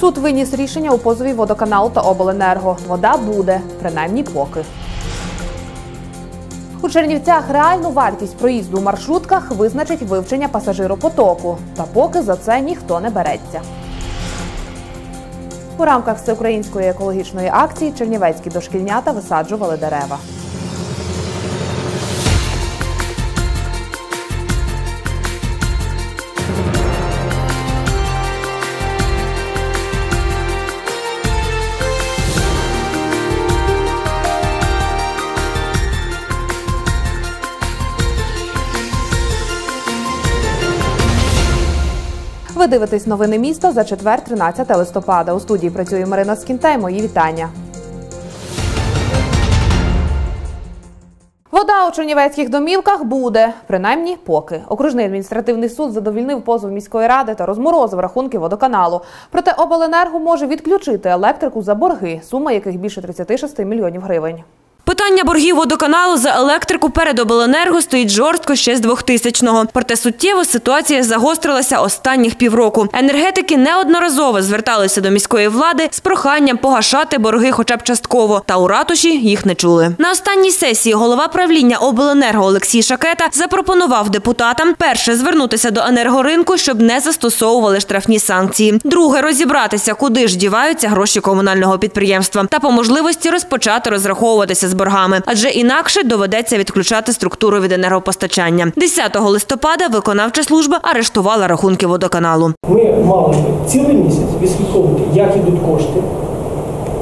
Суд виніс рішення у позові водоканалу та обленерго. Вода буде, принаймні поки. У Чернівцях реальну вартість проїзду у маршрутках визначить вивчення пасажиропотоку. Та поки за це ніхто не береться. У рамках всеукраїнської екологічної акції чернівецькі дошкільнята висаджували дерева. Ви дивитесь новини міста за четвер, 13 листопада. У студії працює Марина Скінтай. Мої вітання. Вода у чернівецьких домівках буде, принаймні поки. Окружний адміністративний суд задовільнив позов міської ради та розморозив рахунки водоканалу. Проте обленерго може відключити електрику за борги, сума яких більше 36 мільйонів гривень. Питання боргів водоканалу за електрику перед обленерго стоїть жорстко ще з 2000-го. Проте суттєво ситуація загострилася останніх півроку. Енергетики неодноразово зверталися до міської влади з проханням погашати борги хоча б частково. Та у ратуші їх не чули. На останній сесії голова правління обленерго Олексій Шакета запропонував депутатам перше звернутися до енергоринку, щоб не застосовували штрафні санкції. Друге розібратися, куди ж діваються гроші комунального підприємства, та по можливості розпочати розраховуватися з боргами, адже інакше доведеться відключати структуру від енергопостачання. 10 листопада виконавча служба арештувала рахунки водоканалу. Ми мали цілий місяць відслідковувати, як ідуть кошти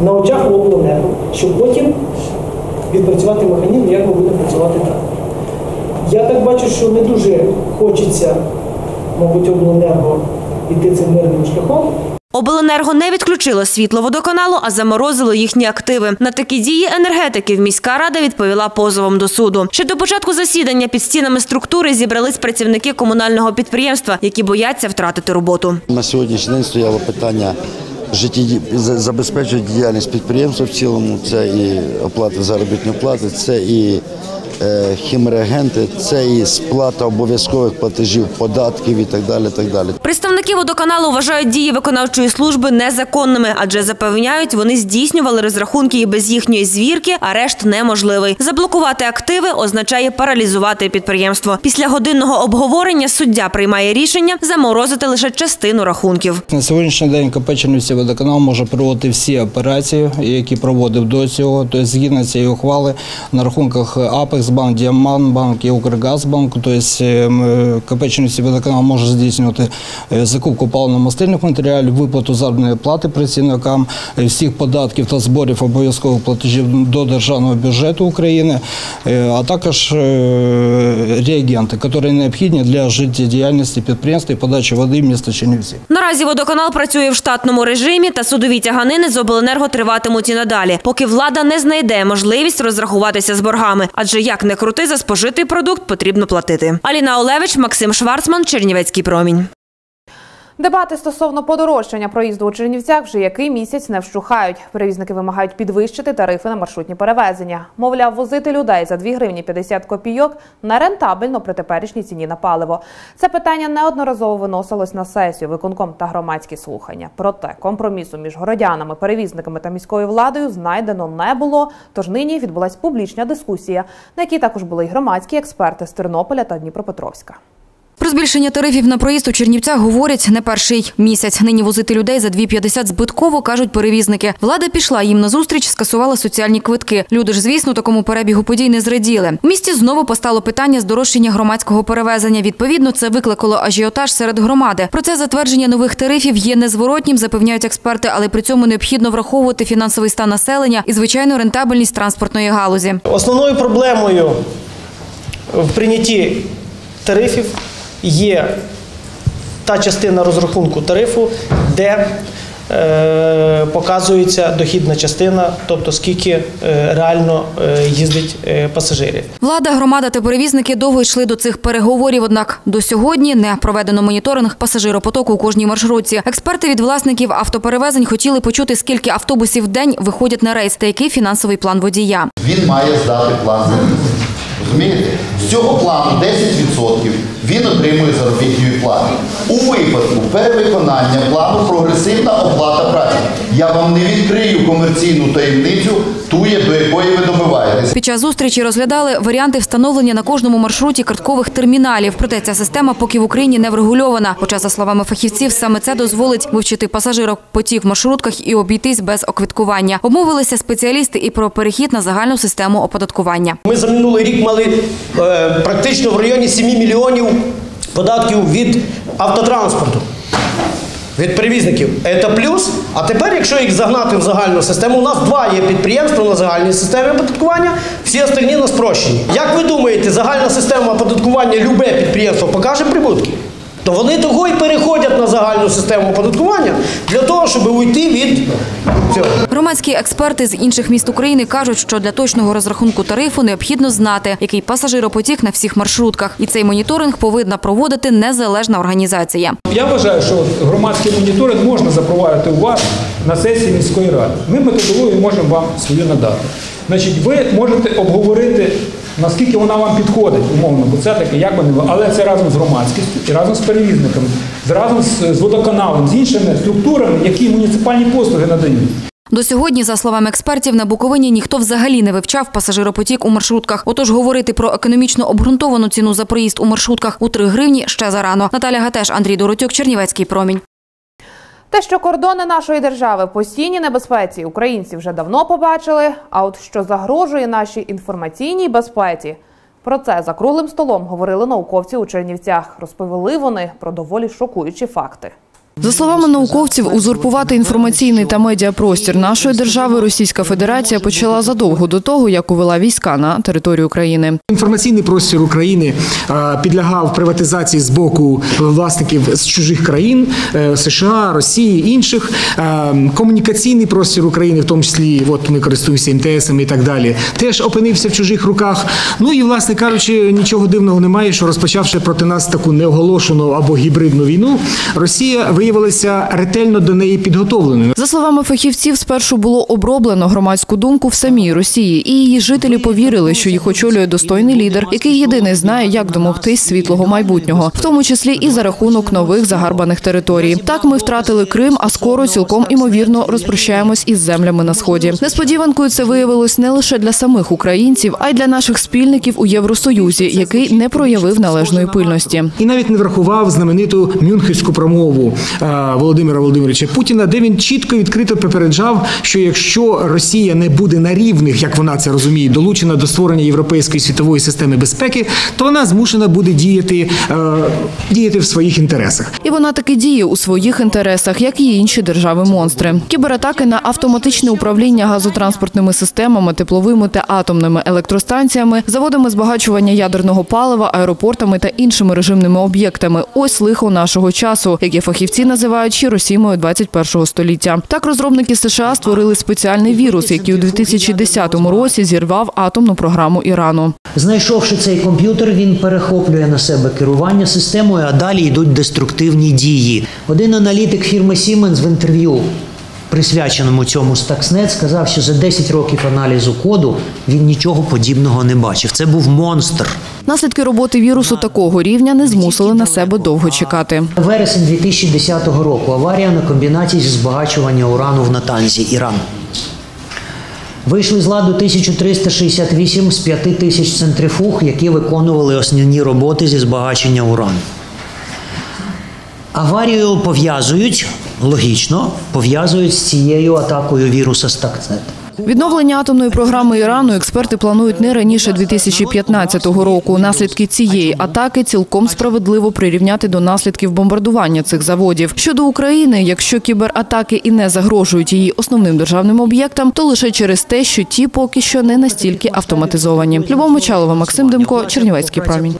на очах обленерго, щоб потім відпрацювати механізм, як ми будемо працювати далі. Я так бачу, що не дуже хочеться, мабуть, обленерго йти цим мирним шляхом. Обленерго не відключило світло водоканалу, а заморозило їхні активи. На такі дії енергетиків міська рада відповіла позовом до суду. Ще до початку засідання під стінами структури зібрались працівники комунального підприємства, які бояться втратити роботу. На сьогоднішній день стояло питання житті забезпечують діяльність підприємства в цілому. Це і оплата заробітної плати, це і хімреагенти, це і сплата обов'язкових платежів, податків і так далі. Так далі. Представники водоканалу вважають дії виконавчої служби незаконними, адже запевняють, вони здійснювали розрахунки і без їхньої звірки арешт неможливий. Заблокувати активи означає паралізувати підприємство. Після годинного обговорення суддя приймає рішення заморозити лише частину рахунків. На сьогоднішній день КП Чернівці водоканал може проводити всі операції, які проводив до цього. Тобто, згідно цієї ухвали на рахунках Апексбанк, Діамантбанк і Укргазбанк. Тобто КП Чернівці водоканал може здійснювати е, закупку паливно-мастильних матеріалів, виплату заробітної плати працівникам, е, всіх податків та зборів обов'язкових платежів до державного бюджету України, а також реагенти, які необхідні для життєдіяльності підприємства і подачі води в місто Чернівці. Наразі водоканал працює в штатному режимі, та судові тяганини з обленерго триватимуть і надалі, поки влада не знайде можливість розрахуватися з боргами. Адже як не крути за спожитий продукт потрібно платити. Аліна Олевич, Максим Шварцман, Чернівецький промінь. Дебати стосовно подорожчання проїзду у Чернівцях вже який місяць не вщухають. Перевізники вимагають підвищити тарифи на маршрутні перевезення. Мовляв, возити людей за 2 гривні 50 копійок нерентабельно при теперішній ціні на паливо. Це питання неодноразово виносилось на сесію, виконком та громадські слухання. Проте компромісу між городянами, перевізниками та міською владою знайдено не було. Тож нині відбулась публічна дискусія, на якій також були й громадські експерти з Тернополя та Дніпропетровська. Про збільшення тарифів на проїзд у Чернівцях говорять не перший місяць. Нині возити людей за 2,50 збитково, кажуть перевізники. Влада пішла їм на зустріч, скасувала соціальні квитки. Люди ж, звісно, такому перебігу подій не зраділи. У місті знову постало питання здорожчання громадського перевезення. Відповідно, це викликало ажіотаж серед громади. Про це затвердження нових тарифів є незворотнім, запевняють експерти, але при цьому необхідно враховувати фінансовий стан населення і звичайну рентабельність транспортної галузі. Основною проблемою в прийнятті тарифів є та частина розрахунку тарифу, де е, показується дохідна частина, тобто скільки е, реально е, їздить е, пасажирів. Влада, громада та перевізники довго йшли до цих переговорів. Однак до сьогодні не проведено моніторинг пасажиропотоку у кожній маршрутці. Експерти від власників автоперевезень хотіли почути, скільки автобусів в день виходять на рейс та який фінансовий план водія. Він має здати план Розумієте? З цього плану 10% він отримує заробітної плати. У випадку перевиконання плану прогресивна оплата праці. Я вам не відкрию комерційну таємницю, ту, є, до якої ви добиваєтесь. Під час зустрічі розглядали варіанти встановлення на кожному маршруті карткових терміналів. Проте ця система поки в Україні не врегульована. Хоча, за словами фахівців, саме це дозволить вивчити пасажиропотік в маршрутках і обійтись без оквиткування. Обмовилися спеціалісти і про перехід на загальну систему оподаткування. Ми за минулий рік мали е, практично в районі 7 мільйонів податків від автотранспорту. Від перевізників. Це плюс. А тепер, якщо їх загнати в загальну систему, у нас два є підприємства на загальній системі оподаткування, всі остальні на спрощенні. Як ви думаєте, загальна система оподаткування любе підприємство покаже прибутки? То вони того і переходять на загальну систему оподаткування для того, щоб уйти від цього. Громадські експерти з інших міст України кажуть, що для точного розрахунку тарифу необхідно знати, який пасажиропотік на всіх маршрутках. І цей моніторинг повинна проводити незалежна організація. Я вважаю, що громадський моніторинг можна запровадити у вас на сесії міської ради. Ми методологію можемо вам свою надати. Значить, ви можете обговорити, наскільки вона вам підходить, умовно, бо це таке, як було, але це разом з громадськістю і разом з перевізниками, разом з водоканалом, з іншими структурами, які муніципальні послуги надають. До сьогодні, за словами експертів, на Буковині ніхто взагалі не вивчав пасажиропотік у маршрутках. Отож, говорити про економічно обґрунтовану ціну за проїзд у маршрутках у 3 гривні ще зарано. Наталя Гатеш, Андрій Доротюк, Чернівецький промінь. Те, що кордони нашої держави в постійній небезпеці, українці вже давно побачили. А от що загрожує нашій інформаційній безпеці, про це за круглим столом говорили науковці у Чернівцях. Розповіли вони про доволі шокуючі факти. За словами науковців, узурпувати інформаційний та медіапростір нашої держави Російська Федерація почала задовго до того, як увела війська на територію країни. Інформаційний простір України підлягав приватизації з боку власників з чужих країн е, США, Росії інших. Комунікаційний простір України, в тому числі, от ми користуємося МТСами і так далі, теж опинився в чужих руках. Ну і, власне кажучи, нічого дивного немає, що розпочавши проти нас таку неоголошену або гібридну війну, Росія виявилася ретельно до неї підготовленою. За словами фахівців, спершу було оброблено громадську думку в самій Росії, і її жителі повірили, що їх очолює достойний лідер, який єдиний знає, як домогтись світлого майбутнього, в тому числі і за рахунок нових загарбаних територій. Так ми втратили Крим, а скоро цілком імовірно розпрощаємось із землями на сході. Несподіванкою це виявилось не лише для самих українців, а й для наших спільників у Євросоюзі, який не проявив належної пильності. і навіть не врахував знамениту мюнхенську промову Володимира Володимировича Путіна, де він чітко відкрито попереджав, що якщо Росія не буде на рівних, як вона це розуміє, долучена до створення європейської світової системи безпеки, то вона змушена буде діяти, е, діяти в своїх інтересах. І вона таки діє у своїх інтересах, як і інші держави-монстри. Кібератаки на автоматичне управління газотранспортними системами, тепловими та атомними електростанціями, заводами збагачування ядерного палива, аеропортами та іншими режимними об'єктами. Ось лихо нашого часу, яке фахівці називають Росімою 21-го століття. Так розробники США створили спеціальний вірус, який у 2010 році зірвав атомну програму Ірану. Знайшовши цей комп'ютер, він перехоплює на себе керування системою, а далі йдуть деструктивні дії. Один аналітик фірми Siemens в інтерв'ю, присвяченому цьому Stuxnet, сказав, що за 10 років аналізу коду він нічого подібного не бачив. Це був монстр. Наслідки роботи вірусу такого рівня не змусили на себе довго чекати. Вересень 2010 року аварія на комбінаті зі збагачування урану в Натанзі, Іран. Вийшли з ладу 1368 з 5 тисяч центрифуг, які виконували основні роботи зі збагачення урану. Аварію пов'язують, логічно, пов'язують з цією атакою віруса Stuxnet. Відновлення атомної програми Ірану експерти планують не раніше 2015 року. Наслідки цієї атаки цілком справедливо прирівняти до наслідків бомбардування цих заводів. Щодо України, якщо кібератаки і не загрожують її основним державним об'єктам, то лише через те, що ті поки що не настільки автоматизовані. Любов Мочалова, Максим Демко, Чернівецький промінь.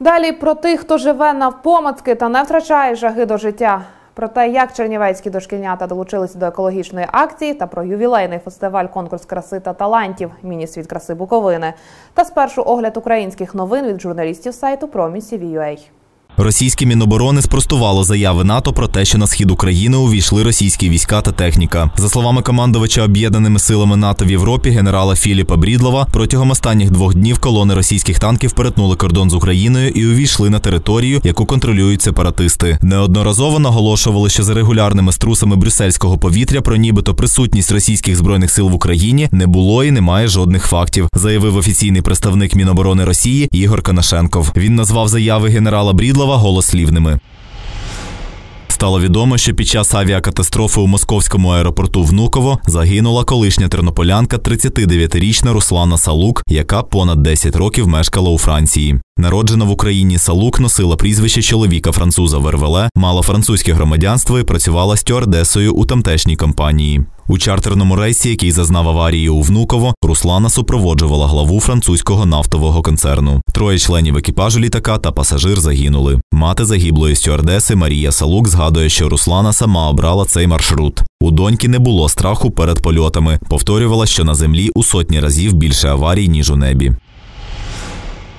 Далі про тих, хто живе навпомацки та не втрачає жаги до життя. Про те, як чернівецькі дошкільнята долучилися до екологічної акції та про ювілейний фестиваль конкурс краси та талантів Міні-світ краси Буковини. Та спершу огляд українських новин від журналістів сайту Промінь.CVUA. Російське Міноборони спростувало заяви НАТО про те, що на схід України увійшли російські війська та техніка. За словами командувача об'єднаними силами НАТО в Європі генерала Філіпа Брідлова, протягом останніх двох днів колони російських танків перетнули кордон з Україною і увійшли на територію, яку контролюють сепаратисти. Неодноразово наголошували, що за регулярними струсами брюссельського повітря про нібито присутність російських збройних сил в Україні не було і немає жодних фактів, заявив офіційний представник Міноборони Росії Ігор Конашенков. Він назвав заяви генерала Брідлова голослівними. Стало відомо, що під час авіакатастрофи у московському аеропорту Внуково загинула колишня тернополянка 39-річна Руслана Салук, яка понад 10 років мешкала у Франції. Народжена в Україні Салук носила прізвище чоловіка француза Вервеле, мала французьке громадянство і працювала стюардесою у тамтешній компанії. У чартерному рейсі, який зазнав аварії у Внуково, Руслана супроводжувала главу французького нафтового концерну. Троє членів екіпажу літака та пасажир загинули. Мати загиблої стюардеси Марія Салук згадує, що Руслана сама обрала цей маршрут. У доньки не було страху перед польотами. Повторювала, що на землі у сотні разів більше аварій ніж у небі.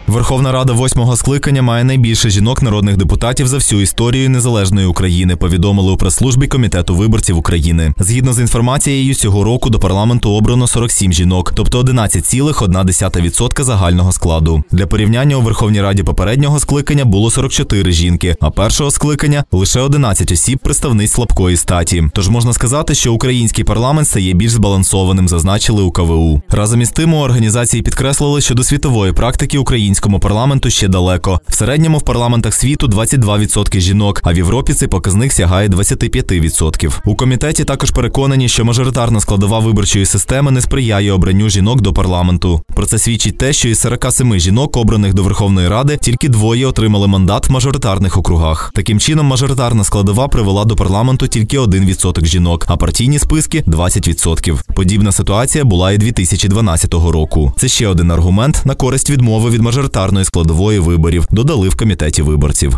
Верховна Рада восьмого скликання має найбільше жінок народних депутатів за всю історію незалежної України. Повідомили у прес-службі комітету виборців України. Згідно з інформацією, цього року до парламенту обрано 47 жінок, тобто 11,1% загального складу. Для порівняння у Верховній Раді попереднього скликання було 44 жінки, а першого скликання лише 11 осіб представниць слабкої статі. Тож можна сказати, що український парламент стає більш збалансованим, зазначили у КВУ. Разом із тим у організації підкреслили, що до світової практики українського українському парламенту ще далеко. В середньому в парламентах світу 22% жінок, а в Європі цей показник сягає 25%. У комітеті також переконані, що мажоритарна складова виборчої системи не сприяє обранню жінок до парламенту. Про це свідчить те, що із 47 жінок, обраних до Верховної Ради, тільки двоє отримали мандат в мажоритарних округах. Таким чином, мажоритарна складова привела до парламенту тільки 1% жінок, а партійні списки 20%. Подібна ситуація була і 2012 року. Це ще один аргумент на користь відмови від мажоритарної мажоритарної складової виборів, додали в комітеті виборців.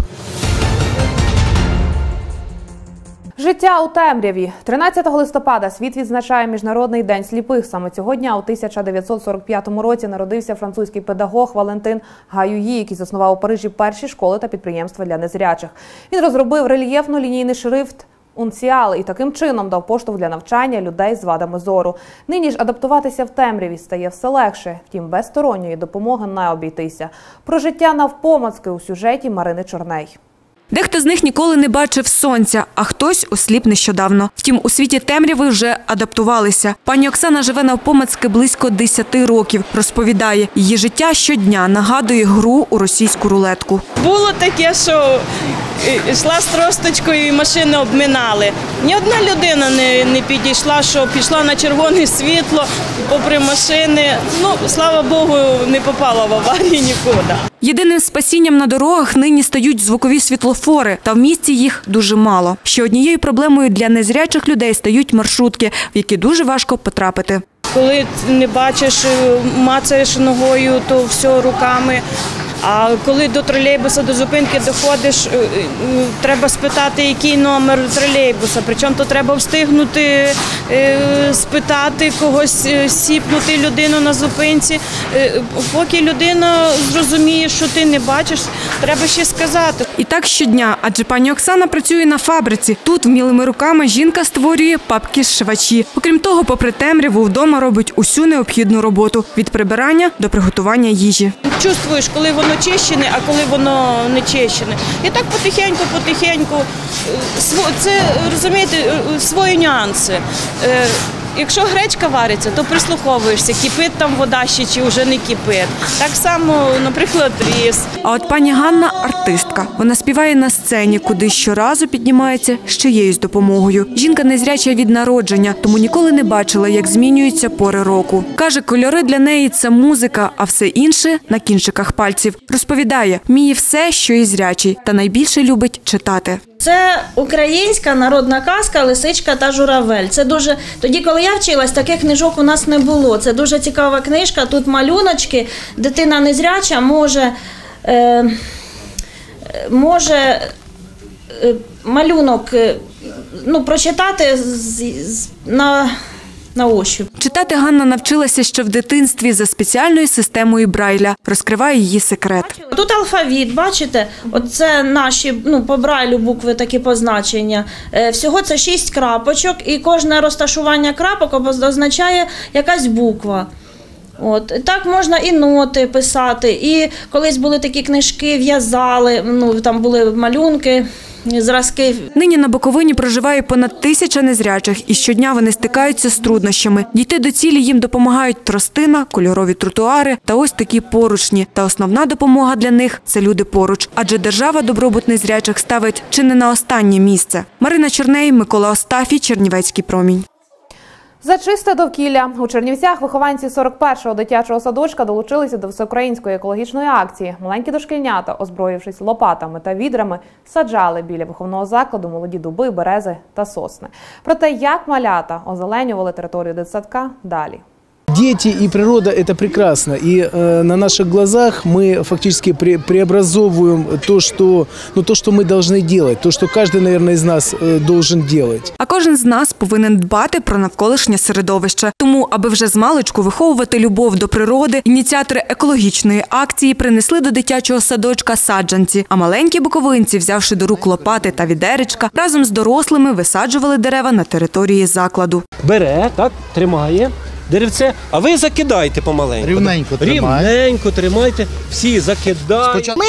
Життя у темряві 13 листопада світ відзначає міжнародний день сліпих. Саме цього дня у 1945 році народився французький педагог Валентин Гаюї, який заснував у Парижі перші школи та підприємства для незрячих. Він розробив рельєфно-лінійний шрифт. Унціал і таким чином дав поштовх для навчання людей з вадами зору. Нині ж адаптуватися в темряві стає все легше, втім без сторонньої допомоги не обійтися. Про життя навпомацки у сюжеті Марини Чорней. Дехто з них ніколи не бачив сонця, а хтось осліп нещодавно. Втім, у світі темряви вже адаптувалися. Пані Оксана живе навпомацьки близько 10 років. Розповідає, її життя щодня нагадує гру у російську рулетку. Було таке, що йшла з тросточкою і машини обминали. Ні одна людина не не підійшла, що пішла на червоне світло, попри машини. Ну, слава Богу, не попала в аварії нікуди. Єдиним спасінням на дорогах нині стають звукові світлофори, та в місті їх дуже мало. Ще однією проблемою для незрячих людей стають маршрутки, в які дуже важко потрапити. Коли не бачиш, мацаєш ногою, то все руками. А коли до тролейбуса до зупинки доходиш, треба спитати, який номер тролейбуса. Причому то треба встигнути спитати когось, сіпнути людину на зупинці. Поки людина зрозуміє, що ти не бачиш, треба ще сказати. І так щодня, адже пані Оксана працює на фабриці. Тут вмілими руками жінка створює папки з швачі. Окрім того, попри темряву, вдома робить усю необхідну роботу від прибирання до приготування їжі. Чувствуєш, коли воно чищене, а коли воно не чищене. І так потихеньку, потихеньку. Це розумієте, свої нюанси. Якщо гречка вариться, то прислуховуєшся, кипить там вода ще чи вже не кипить. Так само, наприклад, ріс. А от пані Ганна артистка. Вона співає на сцені, куди щоразу піднімається з чиєюсь допомогою. Жінка незряча від народження, тому ніколи не бачила, як змінюються пори року. Каже, кольори для неї це музика, а все інше на кінчиках пальців. Розповідає, вміє все, що і зрячий, та найбільше любить читати. Це українська народна казка Лисичка та журавель. Це дуже тоді, коли я вчилась, таких книжок у нас не було. Це дуже цікава книжка. Тут малюночки, дитина незряча може е, може е, малюнок е, ну, прочитати з, з, на на ощупь. Читати Ганна навчилася ще в дитинстві за спеціальною системою Брайля. Розкриває її секрет. Тут алфавіт, бачите? Оце наші ну, по брайлю букви такі позначення. Е, Всього це шість крапочок, і кожне розташування крапок означає якась буква. От так можна і ноти писати. І колись були такі книжки, в'язали. Ну там були малюнки, зразки. Нині на Буковині проживає понад тисяча незрячих, і щодня вони стикаються з труднощами. Дійти до цілі їм допомагають тростина, кольорові тротуари та ось такі поручні. Та основна допомога для них це люди поруч, адже держава добробут незрячих ставить чи не на останнє місце. Марина Чорней, Микола Остафій, Чернівецький промінь. За чисте довкілля у Чернівцях вихованці 41-го дитячого садочка долучилися до всеукраїнської екологічної акції. Маленькі дошкільнята, озброївшись лопатами та відрами, саджали біля виховного закладу молоді дуби, берези та сосни. Про те, як малята озеленювали територію дитсадка, далі Дети и природа – это прекрасно. И э, на наших глазах мы фактически пре- преобразовываем то что, ну, то, что мы должны делать, то, что каждый, наверное, из нас э, должен делать. А кожен з нас повинен дбати про навколишнє середовище. Тому, аби вже з маличку виховувати любов до природи, ініціатори екологічної акції принесли до дитячого садочка саджанці. А маленькі буковинці, взявши до рук лопати та відеречка, разом з дорослими висаджували дерева на території закладу. бере, так, тримає деревце, а ви закидайте помаленьку. Рівненько тримай. Рівненько тримайте, всі закидають. Ми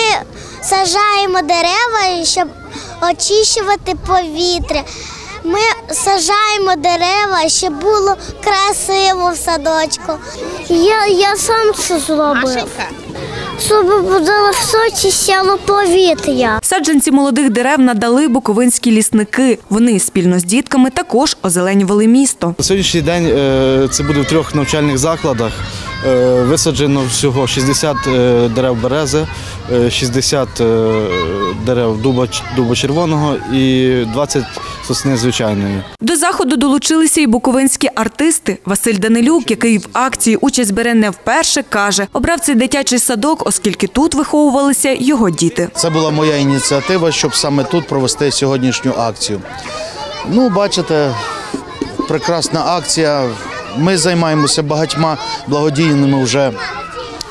сажаємо дерева, щоб очищувати повітря. Ми сажаємо дерева, щоб було красиво в садочку. Я, я сам це зробив. Щоб було все чистіло повітря. Саджанці молодих дерев надали буковинські лісники. Вони спільно з дітками також озеленювали місто. На сьогоднішній день е, це буде в трьох навчальних закладах. Е, Висаджено всього 60 е, дерев берези, е, 60 е, дерев дуба, дуба червоного і 20 сосни звичайної. До заходу долучилися і буковинські артисти. Василь Данилюк, який в акції участь бере не вперше, каже, обрав цей дитячий садок, оскільки тут виховувалися його діти. Це була моя ініціатива, щоб саме тут провести сьогоднішню акцію. Ну, бачите, прекрасна акція. Ми займаємося багатьма благодійними вже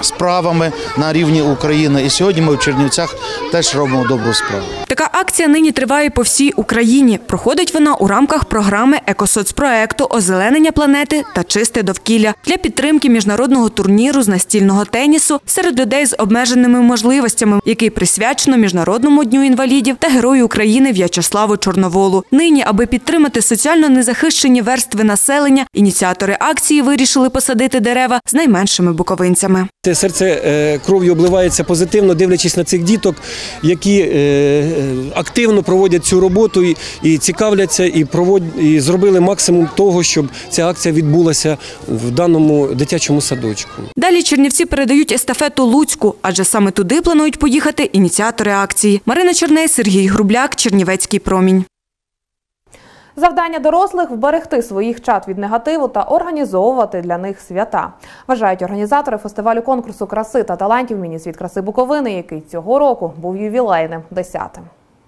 справами на рівні України. І сьогодні ми в Чернівцях теж робимо добру справу. Така акція нині триває по всій Україні. Проходить вона у рамках програми екосоцпроекту Озеленення планети та чисте довкілля для підтримки міжнародного турніру з настільного тенісу серед людей з обмеженими можливостями, який присвячено міжнародному дню інвалідів та герою України В'ячеславу Чорноволу. Нині, аби підтримати соціально незахищені верстви населення, ініціатори акції вирішили посадити дерева з найменшими буковинцями. Те серце е, кров'ю обливається позитивно, дивлячись на цих діток, які е, е, активно проводять цю роботу і, цікавляться, і провод, і зробили максимум того, щоб ця акція відбулася в даному дитячому садочку. Далі Чернівці передають естафету Луцьку, адже саме туди планують поїхати ініціатори акції. Марина Чорней, Сергій Грубляк, Чернівецький промінь. Завдання дорослих вберегти своїх чат від негативу та організовувати для них свята. Вважають організатори фестивалю конкурсу краси та талантів Мінісвіт краси Буковини, який цього року був ювілейним десятим.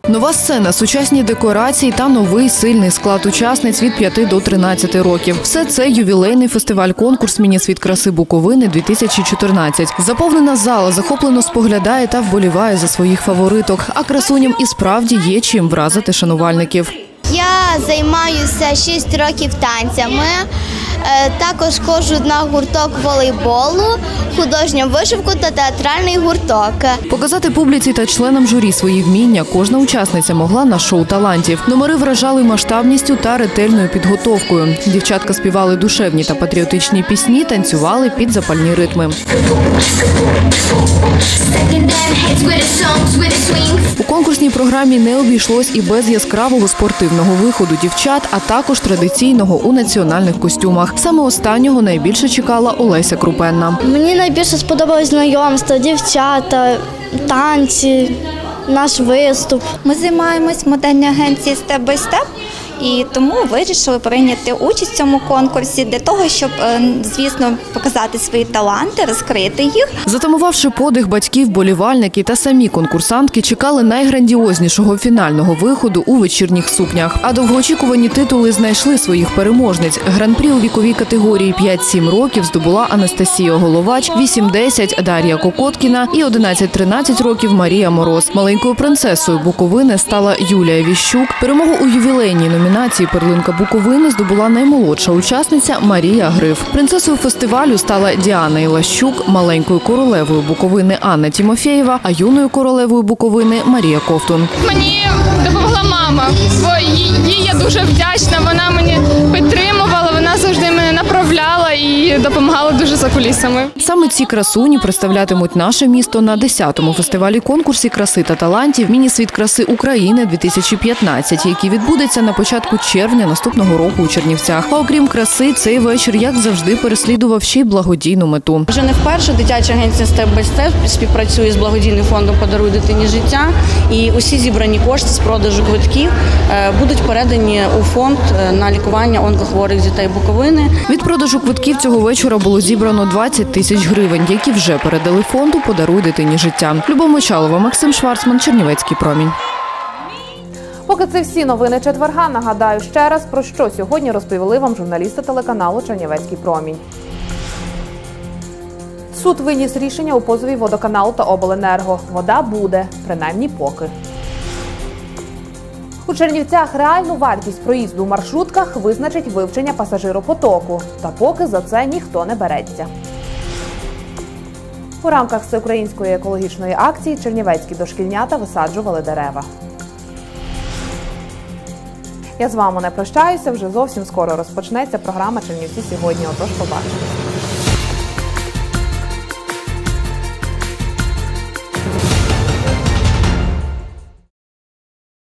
Нова сцена, сучасні декорації та новий сильний склад учасниць від 5 до 13 років. Все це ювілейний фестиваль-конкурс Мінісвіт краси Буковини 2014. Заповнена зала захоплено споглядає та вболіває за своїх фавориток. А красуням і справді є чим вразити шанувальників. Займаюся 6 років танцями. Е, Також ходжу на гурток волейболу, художню вишивку та театральний гурток. Показати публіці та членам журі свої вміння кожна учасниця могла на шоу талантів. Номери вражали масштабністю та ретельною підготовкою. Дівчатка співали душевні та патріотичні пісні, танцювали під запальні ритми. У конкурсній програмі не обійшлось і без яскравого спортивного виходу дівчат, а також традиційного у національних костюмах. Саме останнього найбільше чекала Олеся Крупенна. Мені найбільше сподобалось знайомство, дівчата, танці, наш виступ. Ми займаємось в модельній агенції Step І тому вирішили прийняти участь в цьому конкурсі для того, щоб, е, звісно, показати свої таланти, розкрити їх. Затамувавши подих батьків, болівальники та самі конкурсантки чекали найграндіознішого фінального виходу у вечірніх сукнях. А довгоочікувані титули знайшли своїх переможниць. Гран-прі у віковій категорії 5-7 років здобула Анастасія Головач, 8-10 Дар'я Кокоткіна і 11-13 років Марія Мороз. Маленькою принцесою Буковини стала Юлія Віщук. Перемогу у ювілейній номінації Перлинка Буковини здобула наймолодша учасниця Марія Гриф. Принцесою фестивалю стала Діана Ілащук, маленькою королевою Буковини Анна Тімофєєва, а юною королевою Буковини Марія Ковтун. Мені допомогла мама, бо їй я дуже вдячна. Вона мені підтримувала, вона завжди мене направляла і допомагала дуже за кулісами. Саме ці красуні представлятимуть наше місто на 10-му фестивалі конкурсі краси та талантів Міні-світ краси України 2015, який відбудеться на початку червня наступного року у Чернівцях. А окрім краси, цей вечір, як завжди, переслідував ще й благодійну мету. Вже не вперше дитяча агенція Степ by Step співпрацює з благодійним фондом Подаруй дитині життя. І усі зібрані кошти з продажу квитків е, будуть передані у фонд е, на лікування онкохворих дітей Буковини. Від продажу квитків цього вечора було зібрано 20 тисяч гривень, які вже передали фонду Подаруй дитині життя. Любов Мочалова, Максим Шварцман, Чернівецький промінь. Поки це всі новини четверга. Нагадаю ще раз про що сьогодні розповіли вам журналісти телеканалу Чернівецький промінь. Суд виніс рішення у позові водоканалу та обленерго. Вода буде, принаймні поки. У Чернівцях реальну вартість проїзду у маршрутках визначить вивчення пасажиропотоку. Та поки за це ніхто не береться. У рамках всеукраїнської екологічної акції чернівецькі дошкільнята висаджували дерева. Я з вами не прощаюся. Вже зовсім скоро розпочнеться програма Чернівці сьогодні. Отож, побачимось.